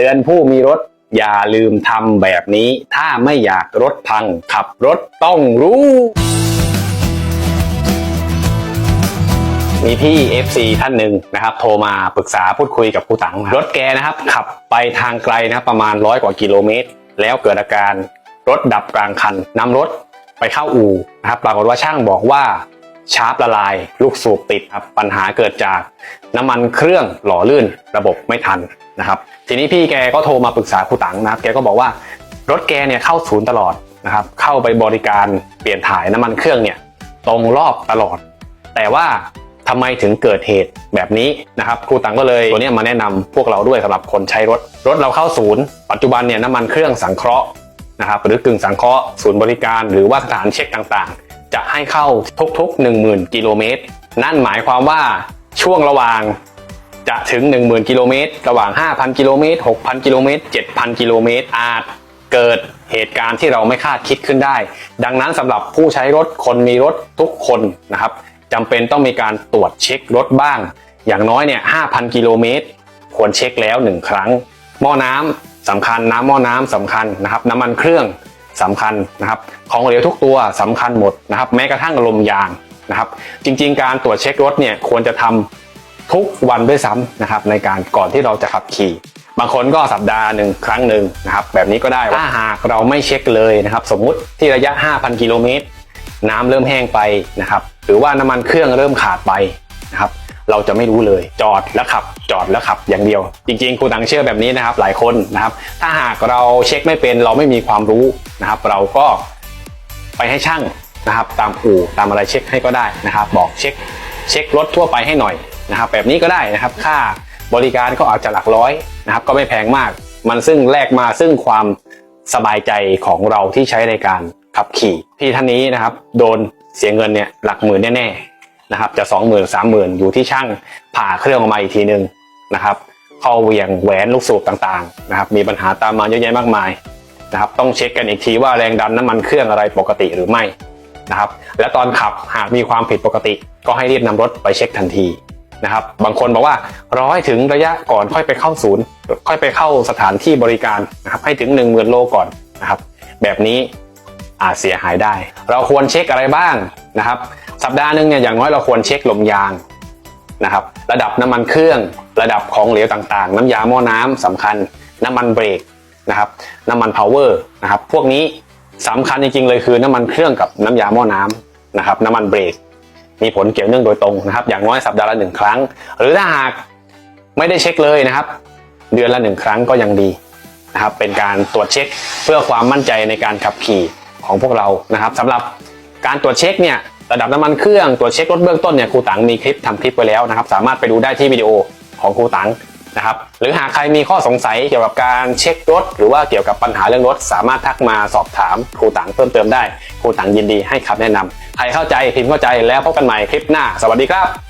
ตือนผู้มีรถอย่าลืมทำแบบนี้ ถ้าไม่อยากรถพัง ขับรถต้องรู้ มีพี่ FC ท่านหนึ่งนะครับ โทรมาปรึกษาพูดคุยกับครูตังรถแกนะครับ ขับไปทางไกลนะครับประมาณร้อยกว่ากิโลเมตร แล้วเกิดอาการรถดับกลางคันนำรถไปเข้าอู่นะครับปรากฏว่าช่างบอกว่าชาร์ปละลาย ลูกสูบติดครับปัญหาเกิดจากน้ำมันเครื่องหล่อลื่นระบบไม่ทัน นะครับทีนี้พี่แกก็โทรมาปรึกษาครูตังนะครับแกก็บอกว่ารถแกเนี่ยเข้าศูนย์ตลอดนะครับเข้าไปบริการเปลี่ยนถ่ายน้ำมันเครื่องเนี่ยตรงรอบตลอด แต่ว่าทำไมถึงเกิดเหตุแบบนี้นะครับครูตังก็เลยตัวนี้มาแนะนำพวกเราด้วยสำหรับคนใช้รถรถเราเข้าศูนย์ปัจจุบันเนี่ยน้ำมันเครื่องสังเคราะห์นะครับหรือกึ่งสังเคราะห์ศูนย์บริการหรือว่าสถานเช็คต่างๆ จะให้เข้าทุกๆ 10,000 กิโลเมตรนั่นหมายความว่าช่วงระหว่าง จะถึง 10,000 กิโลเมตรระหว่าง 5,000 กิโลเมตร 6,000 กิโลเมตร 7,000 กิโลเมตรอาจเกิดเหตุการณ์ที่เราไม่คาดคิดขึ้นได้ ดังนั้นสำหรับผู้ใช้รถคนมีรถทุกคนนะครับจำเป็นต้องมีการตรวจเช็ครถบ้าง อย่างน้อยเนี่ย 5,000 กิโลเมตรควรเช็คแล้ว 1 ครั้ง หม้อน้ำสำคัญน้ำหม้อน้ำสำคัญนะครับน้ำมันเครื่องสำคัญนะครับ ของเหลวทุกตัวสำคัญหมดนะครับ แม้กระทั่งลมยางนะครับ จริงๆ การตรวจเช็ครถเนี่ยควรจะทำ ทุกวันด้วยซ้ำนะครับในการก่อนที่เราจะขับขี่บางคนก็สัปดาห์หนึ่งครั้งหนึ่งนะครับแบบนี้ก็ได้ถ้าหากเราไม่เช็คเลยนะครับ สมมุติที่ระยะ 5,000 กิโลเมตร น้ำเริ่มแห้งไปนะครับหรือว่าน้ำมันเครื่องเริ่มขาดไปนะครับเราจะไม่รู้เลยจอดแล้วขับ จอดแล้วขับอย่างเดียว จริงๆครูตังเชื่อแบบนี้นะครับ หลายคนนะครับ ถ้าหากเราเช็คไม่เป็นเราไม่มีความรู้นะครับ เราก็ไปให้ช่างนะครับ ตามอู่ตามอะไรเช็คให้ก็ได้นะครับ บอกเช็ค เช็ครถทั่วไปให้หน่อย นะครับแบบนี้ก็ได้นะครับค่าบริการก็อาจจะหลักร้อยนะครับก็ไม่แพงมาก มันซึ่งแลกมาซึ่งความสบายใจของเราที่ใช้ในการขับขี่พี่ท่านนี้นะครับ โดนเสียเงินเนี่ยหลักหมื่นแน่ๆนะครับจะสองหมื่นสามหมื่นอยู่ที่ช่างผ่าเครื่องออกมาอีกทีนึงนะครับเข้าเวียงแหวนลูกสูบต่างๆนะครับมีปัญหาตามมาเยอะแยะมากมายนะครับต้องเช็คกันอีกทีว่าแรงดันน้ำมันเครื่องอะไรปกติหรือไม่นะครับและตอนขับหากมีความผิดปกติ ก็ให้รีบนำรถไปเช็คทันที นะครับ บางคนบอกว่ารอให้ถึงระยะก่อนค่อยไปเข้าศูนย์ ค่อยไปเข้าสถานที่บริการนะครับให้ถึง 1 0,000 โลก่อนนะครับ แบบนี้อาจเสียหายได้ เราควรเช็คอะไรบ้างนะครับ สัปดาห์หนึ่งเนี่ยอย่างน้อยเราควรเช็คลมยางนะครับ ระดับน้ำมันเครื่อง ระดับของเหลวต่างๆ น้ำยาหม้อน้ำสำคัญ น้ำมันเบรกนะครับ น้ำมันพาวเวอร์นะครับ พวกนี้สำคัญจริงๆเลยคือน้ำมันเครื่องกับน้ำยาหม้อน้ำนะครับ น้ำมันเบรก มีผลเกี่ยวเนื่องโดยตรงนะครับ อย่างน้อยสัปดาห์ละหนึ่งครั้ง หรือถ้าหากไม่ได้เช็คเลยนะครับ เดือนละหนึ่งครั้งก็ยังดีนะครับ เป็นการตรวจเช็คเพื่อความมั่นใจในการขับขี่ของพวกเรานะครับสำหรับการตรวจเช็คเนี่ยระดับน้ำมันเครื่องตรวจเช็ครถเบื้องต้นเนี่ยครูตังมีคลิปทำคลิปไว้แล้วนะครับ สามารถไปดูได้ที่วิดีโอของครูตัง นะครับหรือหากใครมีข้อสงสัยเกี่ยวกับการเช็ครถ หรือว่าเกี่ยวกับปัญหาเรื่องรถ สามารถทักมาสอบถามครูตังเพิ่มเติมได้ครูตังยินดีให้คำแนะนำใครเข้าใจพิมพ์เข้าใจแล้วพบกันใหม่คลิปหน้า สวัสดีครับ